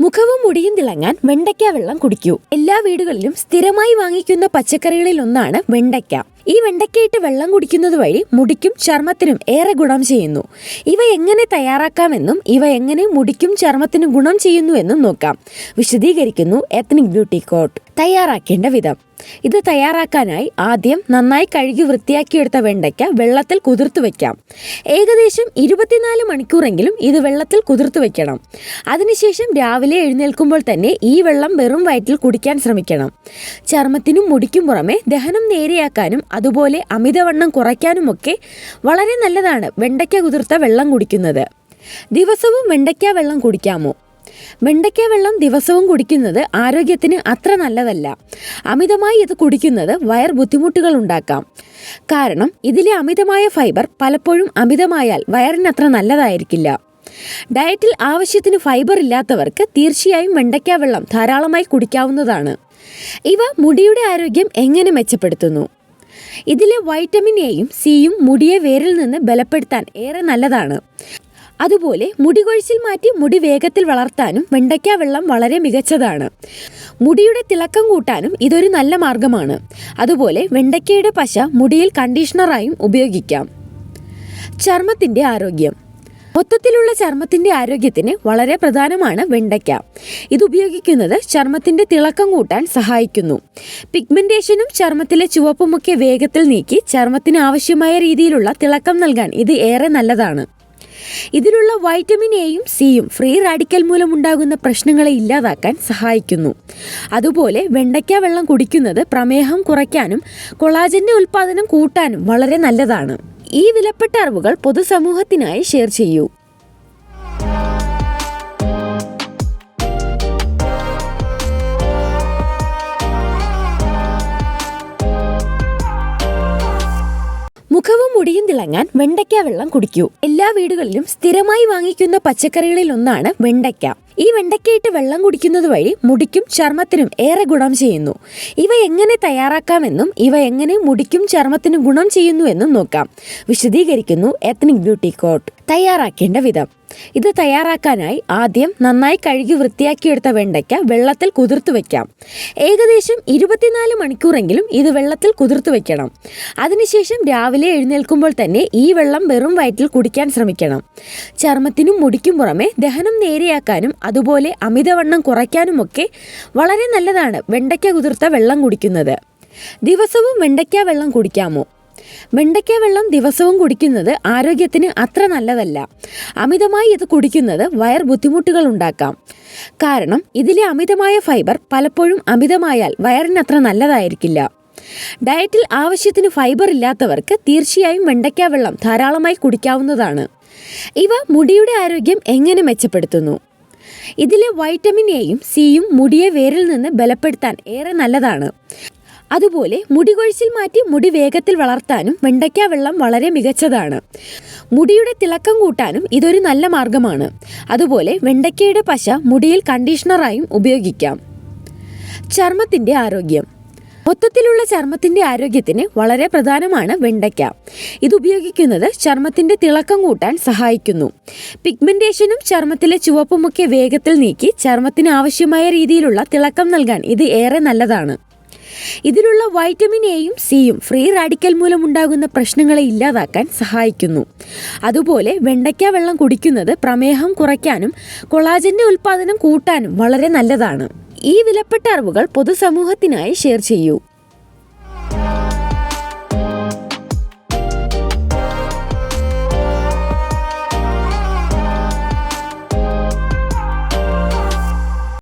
മുഖവും മുടിയും തിളങ്ങാൻ വെണ്ടയ്ക്ക വെള്ളം കുടിക്കൂ. എല്ലാ വീടുകളിലും സ്ഥിരമായി വാങ്ങിക്കുന്ന പച്ചക്കറികളിൽ ഒന്നാണ് വെണ്ടയ്ക്ക. ഈ വെണ്ടയ്ക്കയിട്ട് വെള്ളം കുടിക്കുന്നത് വഴി മുടിക്കും ചർമ്മത്തിനും ഏറെ ഗുണം ചെയ്യുന്നു. ഇവ എങ്ങനെ തയ്യാറാക്കാമെന്നും ഇവ എങ്ങനെ മുടിക്കും ചർമ്മത്തിനും ഗുണം ചെയ്യുന്നുവെന്നും നോക്കാം. വിശദീകരിക്കുന്നു എത്നിക് ബ്യൂട്ടി കോട്ട് തയ്യാറാക്കേണ്ട വിധം. ഇത് തയ്യാറാക്കാനായി ആദ്യം നന്നായി കഴുകി വൃത്തിയാക്കിയെടുത്ത വെണ്ടയ്ക്ക വെള്ളത്തിൽ കുതിർത്ത് വെക്കാം. ഏകദേശം ഇരുപത്തിനാല് മണിക്കൂറെങ്കിലും ഇത് വെള്ളത്തിൽ കുതിർത്ത് വെക്കണം. അതിനുശേഷം രാവിലെ എഴുന്നേൽക്കുമ്പോൾ തന്നെ ഈ വെള്ളം വെറും വയറ്റിൽ കുടിക്കാൻ ശ്രമിക്കണം. ചർമ്മത്തിനും മുടിക്കും പുറമെ ദഹനം നേരെയാക്കാനും അതുപോലെ അമിതവണ്ണം കുറയ്ക്കാനുമൊക്കെ വളരെ നല്ലതാണ് വെണ്ടയ്ക്ക കുതിർത്ത വെള്ളം കുടിക്കുന്നത്. ദിവസവും വെണ്ടയ്ക്ക വെള്ളം കുടിക്കാമോ? വെണ്ടയ്ക്ക വെള്ളം ദിവസവും കുടിക്കുന്നത് ആരോഗ്യത്തിന് അത്ര നല്ലതല്ല. അമിതമായി ഇത് കുടിക്കുന്നത് വയർ ബുദ്ധിമുട്ടുകൾ ഉണ്ടാക്കാം. കാരണം ഇതിലെ അമിതമായ ഫൈബർ പലപ്പോഴും അമിതമായാൽ വയറിന് അത്ര നല്ലതായിരിക്കില്ല. ഡയറ്റിൽ ആവശ്യത്തിന് ഫൈബർ ഇല്ലാത്തവർക്ക് തീർച്ചയായും വെണ്ടയ്ക്ക വെള്ളം ധാരാളമായി കുടിക്കാവുന്നതാണ്. ഇവ മുടിയുടെ ആരോഗ്യം എങ്ങനെ മെച്ചപ്പെടുത്തുന്നു? ഇതിലെ വൈറ്റമിൻ എയും സിയും മുടിയെ വേരിൽ നിന്ന് ബലപ്പെടുത്താൻ ഏറെ നല്ലതാണ്. അതുപോലെ മുടി കൊഴിച്ചിൽ മാറ്റി മുടി വേഗത്തിൽ വളർത്താനും വെണ്ടയ്ക്ക വെള്ളം വളരെ മികച്ചതാണ്. മുടിയുടെ തിളക്കം കൂട്ടാനും ഇതൊരു നല്ല മാർഗമാണ്. അതുപോലെ വെണ്ടയ്ക്കയുടെ പശ മുടിയിൽ കണ്ടീഷണറായും ഉപയോഗിക്കാം. ചർമ്മത്തിന്റെ ആരോഗ്യം. മൊത്തത്തിലുള്ള ചർമ്മത്തിന്റെ ആരോഗ്യത്തിന് വളരെ പ്രധാനമാണ് വെണ്ടയ്ക്ക. ഇത് ഉപയോഗിക്കുന്നത് ചർമ്മത്തിന്റെ തിളക്കം കൂട്ടാൻ സഹായിക്കുന്നു. പിഗ്മെന്റേഷനും ചർമ്മത്തിലെ ചുവപ്പുമൊക്കെ വേഗത്തിൽ നീക്കി ചർമ്മത്തിന് ആവശ്യമായ രീതിയിലുള്ള തിളക്കം നൽകാൻ ഇത് ഏറെ നല്ലതാണ്. ഇതിലുള്ള വൈറ്റമിൻ എയും സിയും ഫ്രീ റാഡിക്കൽ മൂലം ഉണ്ടാകുന്ന പ്രശ്നങ്ങളെ ഇല്ലാതാക്കാൻ സഹായിക്കുന്നു. അതുപോലെ വെണ്ടയ്ക്ക വെള്ളം കുടിക്കുന്നത് പ്രമേഹം കുറയ്ക്കാനും കൊളാജന്റെ ഉൽപ്പാദനം കൂട്ടാനും വളരെ നല്ലതാണ്. ഈ വിലപ്പെട്ട അറിവുകൾ പൊതുസമൂഹത്തിനായി ഷെയർ ചെയ്യൂ. മുഖവും മുടിയും തിളങ്ങാൻ വെണ്ടയ്ക്ക വെള്ളം കുടിക്കൂ. എല്ലാ വീടുകളിലും സ്ഥിരമായി വാങ്ങിക്കുന്ന പച്ചക്കറികളിൽ ഒന്നാണ് വെണ്ടയ്ക്ക. ഈ വെണ്ടയ്ക്കയിട്ട് വെള്ളം കുടിക്കുന്നത് വഴി മുടിക്കും ചർമ്മത്തിനും ഏറെ ഗുണം ചെയ്യുന്നു. ഇവ എങ്ങനെ തയ്യാറാക്കാമെന്നും ഇവ എങ്ങനെ മുടിക്കും ചർമ്മത്തിനും ഗുണം ചെയ്യുന്നുവെന്നും നോക്കാം. വിശദീകരിക്കുന്നു എത്നിക് ബ്യൂട്ടി കോട്ട് തയ്യാറാക്കേണ്ട വിധം. ഇത് തയ്യാറാക്കാനായി ആദ്യം നന്നായി കഴുകി വൃത്തിയാക്കിയെടുത്ത വെണ്ടയ്ക്ക വെള്ളത്തിൽ കുതിർത്ത് വെക്കാം. ഏകദേശം ഇരുപത്തിനാല് മണിക്കൂറെങ്കിലും ഇത് വെള്ളത്തിൽ കുതിർത്ത് വെക്കണം. അതിനുശേഷം രാവിലെ എഴുന്നേൽക്കുമ്പോൾ തന്നെ ഈ വെള്ളം വെറും വയറ്റിൽ കുടിക്കാൻ ശ്രമിക്കണം. ചർമ്മത്തിനും മുടിക്കും പുറമെ ദഹനം നേരെയാക്കാനും അതുപോലെ അമിതവണ്ണം കുറയ്ക്കാനുമൊക്കെ വളരെ നല്ലതാണ് വെണ്ടയ്ക്ക കുതിർത്ത വെള്ളം കുടിക്കുന്നത്. ദിവസവും വെണ്ടയ്ക്ക വെള്ളം കുടിക്കാമോ? വെണ്ടയ്ക്ക വെള്ളം ദിവസവും കുടിക്കുന്നത് ആരോഗ്യത്തിന് അത്ര നല്ലതല്ല. അമിതമായി ഇത് കുടിക്കുന്നത് വയർ ബുദ്ധിമുട്ടുകൾ ഉണ്ടാക്കാം. കാരണം ഇതിലെ അമിതമായ ഫൈബർ പലപ്പോഴും അമിതമായാൽ വയറിന് അത്ര നല്ലതായിരിക്കില്ല. ഡയറ്റിൽ ആവശ്യത്തിന് ഫൈബർ ഇല്ലാത്തവർക്ക് തീർച്ചയായും വെണ്ടയ്ക്ക വെള്ളം ധാരാളമായി കുടിക്കാവുന്നതാണ്. ഇവ മുടിയുടെ ആരോഗ്യം എങ്ങനെ മെച്ചപ്പെടുത്തുന്നു? ഇതിലെ വൈറ്റമിൻ എയും സിയും മുടിയെ വേരിൽ നിന്ന് ബലപ്പെടുത്താൻ ഏറെ നല്ലതാണ്. അതുപോലെ മുടികൊഴിച്ചിൽ മാറ്റി മുടി വേഗത്തിൽ വളർത്താനും വെണ്ടയ്ക്ക വെള്ളം വളരെ മികച്ചതാണ്. മുടിയുടെ തിളക്കം കൂട്ടാനും ഇതൊരു നല്ല മാർഗമാണ്. അതുപോലെ വെണ്ടയ്ക്കയുടെ പശ മുടിയിൽ കണ്ടീഷണറായും ഉപയോഗിക്കാം. ചർമ്മത്തിന്റെ ആരോഗ്യം. മൊത്തത്തിലുള്ള ചർമ്മത്തിന്റെ ആരോഗ്യത്തിന് വളരെ പ്രധാനമാണ് വെണ്ടയ്ക്ക. ഇത് ഉപയോഗിക്കുന്നത് ചർമ്മത്തിന്റെ തിളക്കം കൂട്ടാൻ സഹായിക്കുന്നു. പിഗ്മെന്റേഷനും ചർമ്മത്തിലെ ചുവപ്പുമൊക്കെ വേഗത്തിൽ നീക്കി ചർമ്മത്തിന് ആവശ്യമായ രീതിയിലുള്ള തിളക്കം നൽകാൻ ഇത് ഏറെ നല്ലതാണ്. ഇതിലുള്ള വൈറ്റമിൻ എയും സിയും ഫ്രീ റാഡിക്കൽ മൂലം ഉണ്ടാകുന്ന പ്രശ്നങ്ങളെ ഇല്ലാതാക്കാൻ സഹായിക്കുന്നു. അതുപോലെ വെണ്ടയ്ക്ക വെള്ളം കുടിക്കുന്നത് പ്രമേഹം കുറയ്ക്കാനും കൊളാജിന്റെ ഉൽപ്പാദനം കൂട്ടാനും വളരെ നല്ലതാണ്. ഈ വിലപ്പെട്ട അറിവുകൾ പൊതുസമൂഹത്തിനായി ഷെയർ ചെയ്യൂ.